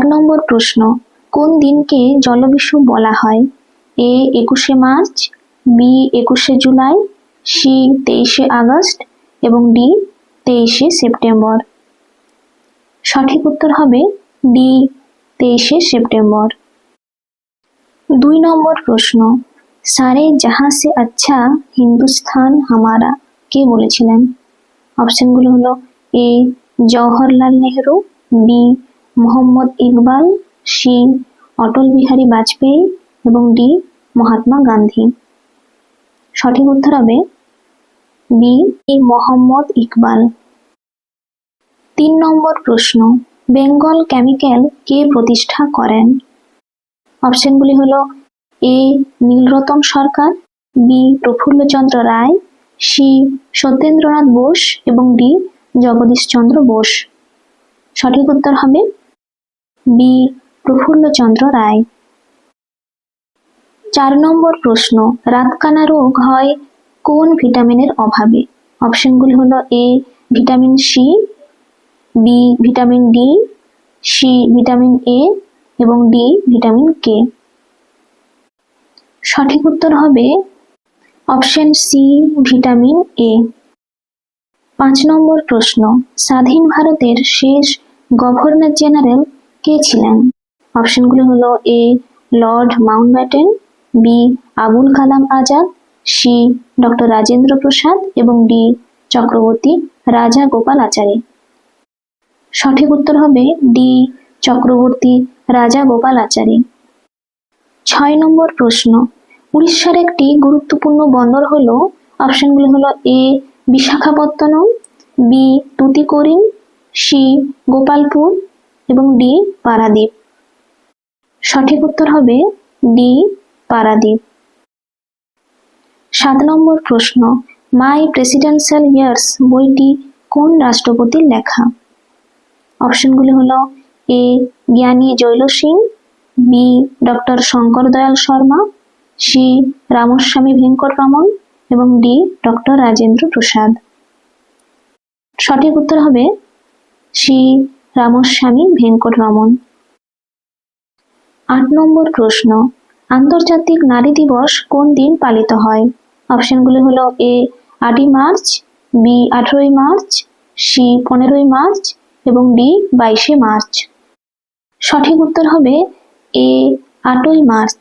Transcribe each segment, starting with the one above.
এক নম্বর প্রশ্ন, কোন দিনকে জলবিষু বলা হয়? এ একুশে মার্চ, বি একুশে জুলাই, সি তেইশে আগস্ট এবং ডি তেইশে সেপ্টেম্বর। সঠিক উত্তর হবে ডি তেইশে সেপ্টেম্বর। দুই নম্বর প্রশ্ন, সারে জাহাঁ সে আচ্ছা হিন্দুস্থান হামারা কে বলেছিলেন? অপশনগুলো হলো A, Jawaharlal Nehru, B Mohammad Iqbal, C. Atal Bihari Vajpayee এবং ডি. মহাত্মা গান্ধী। সঠিক উত্তর হবে বি. মোহাম্মদ ইকবাল। তিন নম্বর প্রশ্ন, বেঙ্গল কেমিক্যাল কে প্রতিষ্ঠা করেন? অপশনগুলি হল A. Nilratan Sarkar, B. Prafulla Chandra Ray, C. Satyendra Nath Bose এবং ডি. জগদীশচন্দ্র বোস। সঠিক উত্তর হবে বি. প্রফুল্লচন্দ্র রায়। চার নম্বর প্রশ্ন, রাতকানা রোগ হয় কোন ভিটামিনের অভাবে? অপশনগুলি হলো A, vitamin C, B, vitamin D, C, vitamin A এবং ডি, ভিটামিন কে। সঠিক উত্তর হবে অপশন সি, ভিটামিন এ। পাঁচ নম্বর প্রশ্ন, স্বাধীন ভারতের শেষ গভর্নর জেনারেল কে ছিলেন? অপশনগুলি হলো A, Lord Mountbatten, B, Abul Kalam Azad, C, doctor Rajendra Prasad এবং ডি, চক্রবর্তী রাজা গোপাল আচার্য। সঠিক উত্তর হবে ডি, চক্রবর্তী রাজা গোপাল আচার্য। ছয় নম্বর প্রশ্ন। উড়িষ্যার একটি গুরুত্বপূর্ণ বন্দর হলো, অপশনগুলো হলো A, Visakhapatnam, B, Tuticorin, C, Gopalpur এবং ডি পারাদ্বীপ। সঠিক উত্তর হবে ডি পারাদ্বীপ। সাত নম্বর প্রশ্ন, মাই প্রেসিডেন্সিয়াল ইয়ার্স বইটি কোন রাষ্ট্রপতির লেখা? অপশনগুলি হলো A, Giani Zail Singh, B, doctor Shankar Dayal Sharma, C, Ramaswamy Venkataraman এবং ডি, ডক্টর রাজেন্দ্র প্রসাদ। সঠিক উত্তর হবে সি রামস্বামী ভেঙ্কট রমন। আট নম্বর প্রশ্ন, আন্তর্জাতিক নারী দিবস কোন দিন পালিত হয়? অপশনগুলি হলো এ, আটই মার্চ, বি, আঠেরোই মার্চ, সি, পনেরোই মার্চ এবং ডি, বাইশে মার্চ। সঠিক উত্তর হবে এ, আটই মার্চ।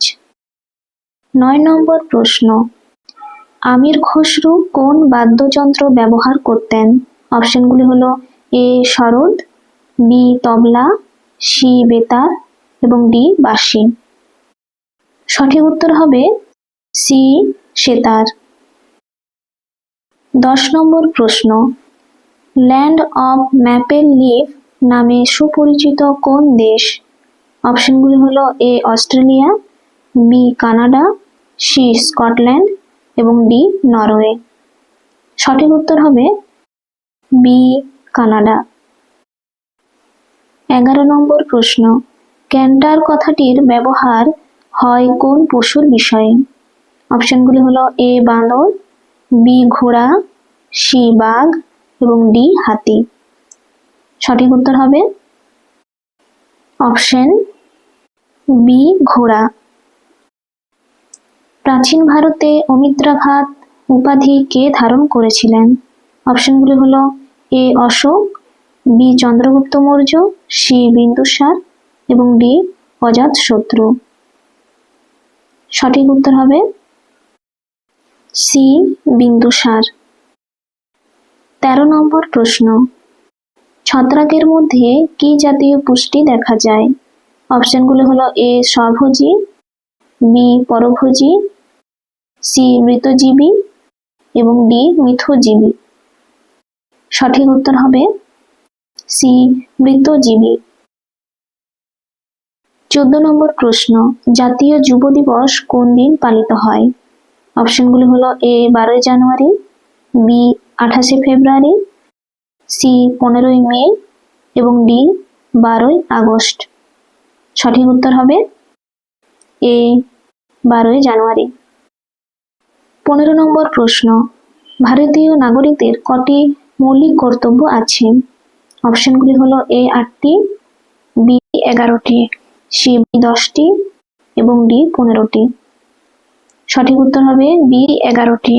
নয় নম্বর প্রশ্ন, আমির খসরু কোন বাদ্যযন্ত্র ব্যবহার করতেন? অপশনগুলি হলো এ, শরৎ বি তবলা, সি বেতার এবং ডি বাঁশি সঠিক উত্তর হবে সি সেতার। দশ নম্বর প্রশ্ন, ল্যান্ড অফ ম্যাপেল লিফ নামে সুপরিচিত কোন দেশ? অপশনগুলি হলো A Australia, B Canada, C Scotland এবং ডি নরওয়ে। সঠিক উত্তর হবে বি কানাডা। এগারো নম্বর প্রশ্ন ক্যান্টার কথাটির ব্যবহার হয় কোন পশুর বিষয়ে? অপশনগুলি হলো এ বাঁদর বি ঘোড়া সি বাঘ এবং ডি হাতি। সঠিক উত্তর হবে অপশন বি ঘোড়া। প্রাচীন ভারতে অমিত্রাঘাত উপাধি কে ধারণ করেছিলেন? অপশনগুলি হলো A Ashoka B Chandragupta Maurya, C Bindusara এবং ডি অজাত শত্রু। সঠিক উত্তর হবে সি বিন্দুসার। তেরো নম্বর প্রশ্ন। ছত্রাকের মধ্যে কি জাতীয় পুষ্টি দেখা যায়? অপশনগুলো হলো এ স্বভোজী বি পরভোজী, সি মৃতজীবী এবং ডি মিথজীবী। সঠিক উত্তর হবে সি মৃতজীবী চোদ্দ নম্বর প্রশ্ন, জাতীয় যুব দিবস কোন দিন পালিত হয়? অপশনগুলি হলো এ, বারোই জানুয়ারি, বি, আঠাশে ফেব্রুয়ারি, সি, পনেরোই মে এবং ডি, বারোই আগস্ট। সঠিক উত্তর হবে এ, বারোই জানুয়ারি। পনেরো নম্বর প্রশ্ন, ভারতীয় নাগরিকদের কটি মৌলিক কর্তব্য আছে? অপশনগুলি হলো এ আটটি বি এগারোটি সি বি দশটি এবং ডি পনেরোটি। সঠিক উত্তর হবে বি এগারোটি।